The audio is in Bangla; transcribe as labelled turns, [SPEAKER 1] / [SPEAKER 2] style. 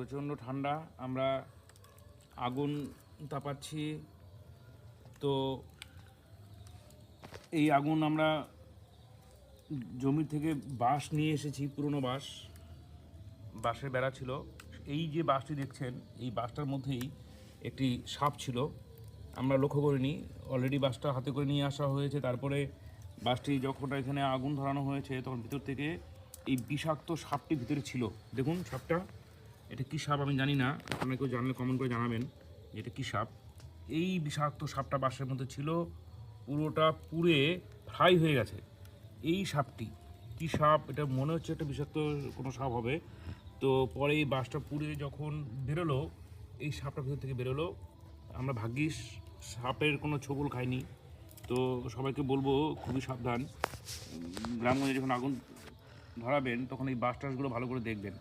[SPEAKER 1] প্রচণ্ড ঠান্ডা, আমরা আগুন তাপাচ্ছি। তো এই আগুন আমরা জমি থেকে বাঁশ নিয়ে এসেছি, পুরনো বাঁশ। বাঁশের বেড়া ছিল। এই যে বাঁশটি দেখছেন, এই বাঁশটার মধ্যেই একটি সাপ ছিল। আমরা লক্ষ্য করিনি অলরেডি বাঁশটা হাতে করে নিয়ে আসা হয়েছে। তারপরে বাসটি যখন এখানে আগুন ধরানো হয়েছে, তখন ভিতর থেকে এই বিষাক্ত সাপটি ভিতরে ছিল। দেখুন সাপটা। এটা কী সাপ আমি জানি না। আপনারা কেউ জানলে কমেন্ট করে জানাবেন এটা কী সাপ। এই বিষাক্ত সাপটা বাসের মধ্যে ছিল, পুরোটা পুড়ে ফ্রাই হয়ে গেছে। এই সাপটি কি সাপ? এটা মনে হচ্ছে একটা বিষাক্ত কোনো সাপ হবে। তো পরে এই বাসটা পুড়ে যখন বেরোলো, এই সাপটা ভিতর থেকে বেরোলো। আমরা ভাগ্যিস সাপের কোনো ছবল খাইনি। তো সবাইকে বলব, খুবই সাবধান। গ্রামগঞ্জে যখন আগুন ধরাবেন, তখন এই বাস ভালো করে দেখবেন।